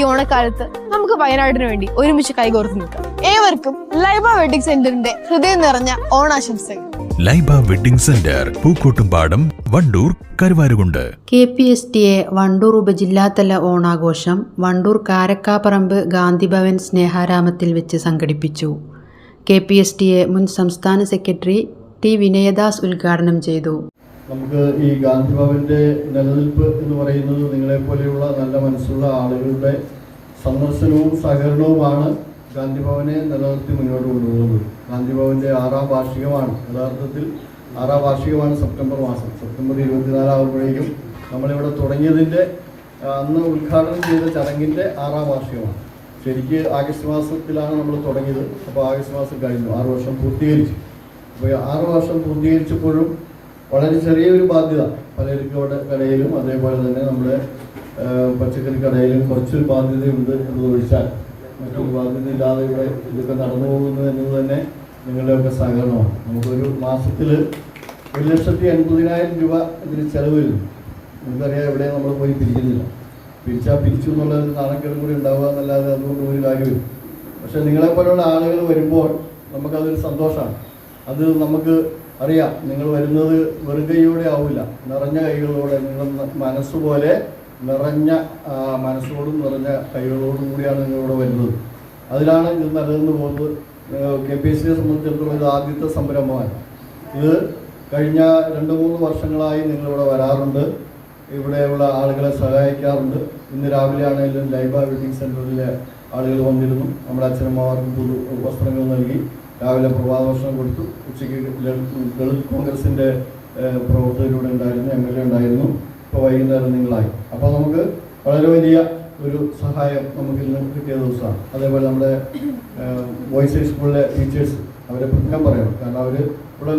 ഈ ഓണക്കാലത്ത് നമുക്ക് വയനാടിന് വേണ്ടി ഒരുമിച്ച് കൈകോർത്ത് നിൽക്കാം. ഏവർക്കും ലൈബ വെഡിങ് സെന്ററിന്റെ ഹൃദയം നിറഞ്ഞ ഓണാശംസകൾ. Laiba wedding centre Pookkottumpadam Wandoor Karuvarakundu. K P S T A Wandoor ഉപജില്ലാതല ഓണാഘോഷം വണ്ടൂർ കാരക്കാപ്പറമ്പ് ഗാന്ധിഭവൻ സ്നേഹാരാമത്തിൽ വെച്ച് സംഘടിപ്പിച്ചു. K P S T A മുൻ സംസ്ഥാന സെക്രട്ടറി ടി വിനയദാസ് ഉദ്ഘാടനം ചെയ്തു. നമുക്ക് ഈ ഗാന്ധി ഭവന്റെ നിലനിൽപ്പ് എന്ന് പറയുന്നത് നിങ്ങളെ പോലെയുള്ള നല്ല മനസ്സുള്ള ആളുകളുടെ സന്ദർശനവും സഹകരണവുമാണ് ഗാന്ധി ഭവനെ നിലനിർത്തി മുന്നോട്ട് കൊണ്ടുപോകുന്നത്. ഗാന്ധി ഭവന്റെ ആറാം വാർഷികമാണ്. യഥാർത്ഥത്തിൽ ആറാം വാർഷികമാണ് സെപ്റ്റംബർ മാസം. സെപ്റ്റംബർ ഇരുപത്തിനാലാകുമ്പോഴേക്കും നമ്മളിവിടെ തുടങ്ങിയതിന്റെ അന്ന് ഉദ്ഘാടനം ചെയ്ത ചടങ്ങിന്റെ ആറാം വാർഷികമാണ്. ശരിക്ക് ആഗസ്റ്റ് മാസത്തിലാണ് നമ്മൾ തുടങ്ങിയത്. അപ്പോൾ ആഗസ്റ്റ് മാസം കഴിഞ്ഞു. ആറ് വർഷം പൂർത്തീകരിച്ചു. അപ്പോൾ ആറ് വർഷം പൂർത്തീകരിച്ചപ്പോഴും വളരെ ചെറിയൊരു ബാധ്യത. പലചരക്ക് കട- കടയിലും അതേപോലെ തന്നെ നമ്മുടെ പച്ചക്കറി കടയിലും കുറച്ചൊരു ബാധ്യതയുണ്ട് എന്ന് ഒഴിച്ചാൽ മറ്റൊരു ബാധ്യത ഇല്ലാതെ ഇവിടെ ഇതൊക്കെ നടന്നു പോകുന്നു എന്നത് തന്നെ നിങ്ങളുടെയൊക്കെ സഹകരണമാണ്. നമുക്കൊരു മാസത്തിൽ ഒരു ലക്ഷത്തി എൺപതിനായിരം രൂപ ഇതിന് ചെലവ് വരുന്നു നമുക്കറിയാം എവിടെ നമ്മൾ പോയി പിരിക്കുന്നില്ല. പിരിച്ചാൽ പിരിച്ചു എന്നുള്ള നാണക്കേടും കൂടി ഉണ്ടാവുക എന്നല്ലാതെ അതുകൊണ്ട് ഒരു കാര്യമില്ല പക്ഷെ നിങ്ങളെപ്പോലുള്ള ആളുകൾ വരുമ്പോൾ നമുക്കതൊരു സന്തോഷമാണ്. അത് നമുക്ക് അറിയാം നിങ്ങൾ വരുന്നത് വെറുകയോടെ ആവില്ല. നിറഞ്ഞ കൈകളോടെ നിങ്ങൾ മനസ്സുപോലെ നിറഞ്ഞ മനസ്സോടും നിറഞ്ഞ കൈകളോടും കൂടിയാണ് നിങ്ങളിവിടെ വരുന്നത്. അതിലാണ് ഇത് നിലനിന്ന് പോകുന്നത് കെ പി എസ് സിയെ സംബന്ധിച്ചിടത്തോളം ഇത് ആദ്യത്തെ സംരംഭമാണ്. ഇത് കഴിഞ്ഞ രണ്ട് മൂന്ന് വർഷങ്ങളായി നിങ്ങളിവിടെ വരാറുണ്ട്. ഇവിടെയുള്ള ആളുകളെ സഹായിക്കാറുണ്ട്. ഇന്ന് രാവിലെ ആണെങ്കിലും ലൈബ വെഡിങ് സെന്ററിലെ ആളുകൾ വന്നിരുന്നു. നമ്മുടെ അച്ഛനമ്മമാർക്ക് പുതു വസ്ത്രങ്ങൾ നൽകി. രാവിലെ പ്രഭാതഭക്ഷണം കൊടുത്തു. ഉച്ചയ്ക്ക് ദളിത് കോൺഗ്രസിന്റെ പ്രവർത്തകരൂടെ ഉണ്ടായിരുന്നു എം എൽ എ ഉണ്ടായിരുന്നു. ഇപ്പോൾ വൈകുന്നേരം നിങ്ങളായി. അപ്പോൾ നമുക്ക് വളരെ വലിയ ഒരു സഹായം നമുക്ക് ഇന്ന് കിട്ടിയ ദിവസമാണ്. അതേപോലെ നമ്മുടെ വോയിസ് ഹൈസ്കൂളിലെ ടീച്ചേഴ്സ് അവരെ പ്രത്യേകം പറയണം കാരണം അവർ ഇവിടെ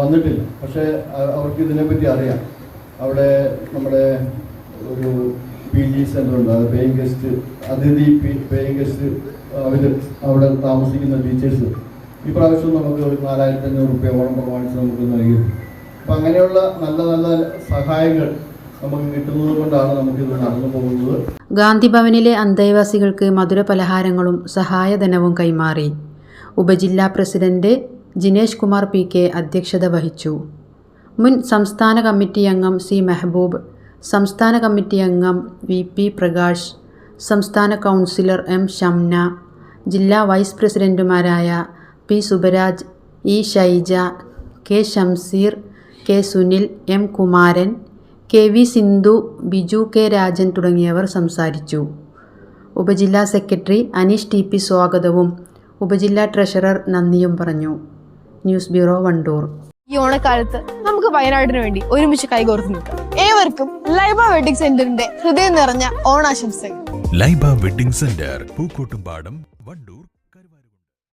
വന്നിട്ടില്ല. പക്ഷേ അവർക്ക് ഇതിനെപ്പറ്റി അറിയാം. അവിടെ നമ്മുടെ ഒരു പി ജി സെന്റർ ഉണ്ട് അത് പേയിങ് ഗസ്റ്റ് അതിഥി പേയിങ് ഗസ്റ്റ് അവർ അവിടെ താമസിക്കുന്ന ടീച്ചേഴ്സ് ഈ പ്രാവശ്യം നമുക്ക് ഒരു നാലായിരത്തി അഞ്ഞൂറ് റുപ്യ ഓണം പ്രമാണിച്ച് നമുക്ക് നൽകി. അപ്പം അങ്ങനെയുള്ള നല്ല നല്ല സഹായങ്ങൾ നമുക്ക് കിട്ടുന്നത് കൊണ്ടാണ് നമുക്കിത് നടന്നു പോകുന്നത്. ഗാന്ധിഭവനിലെ അന്തേവാസികൾക്ക് മധുര പലഹാരങ്ങളും സഹായധനവും കൈമാറി. ഉപജില്ലാ president Jinesh Kumar P K അധ്യക്ഷത വഹിച്ചു. മുൻ സംസ്ഥാന കമ്മിറ്റി അംഗം സി മെഹബൂബ് സംസ്ഥാന കമ്മിറ്റി അംഗം വി പി പ്രകാശ് സംസ്ഥാന കൗൺസിലർ എം ഷംന ജില്ലാ വൈസ് പ്രസിഡന്റുമാരായ P Subaraj E Shaija K Shamseer K Sunil M Kumaran K V Sindhu Biju K Rajan തുടങ്ങിയവർ സംസാരിച്ചു. ഉപജില്ലാ സെക്രട്ടറി അനീഷ് ടി പി സ്വാഗതവും ഉപജില്ലാ ട്രഷറർ നന്ദിയും പറഞ്ഞു. News bureau Wandoor. ഈ ഓണക്കാലത്ത് നമുക്ക് വയനാടിന് വേണ്ടി ഒരുമിച്ച് കൈകോർത്ത് നിൽക്കാം. ഏവർക്കും ലൈബ വെഡിങ് സെന്ററിന്റെ ഹൃദയം നിറഞ്ഞ ഓണാശംസകൾ. Laiba wedding centre Pookkottumpadam Wandoor.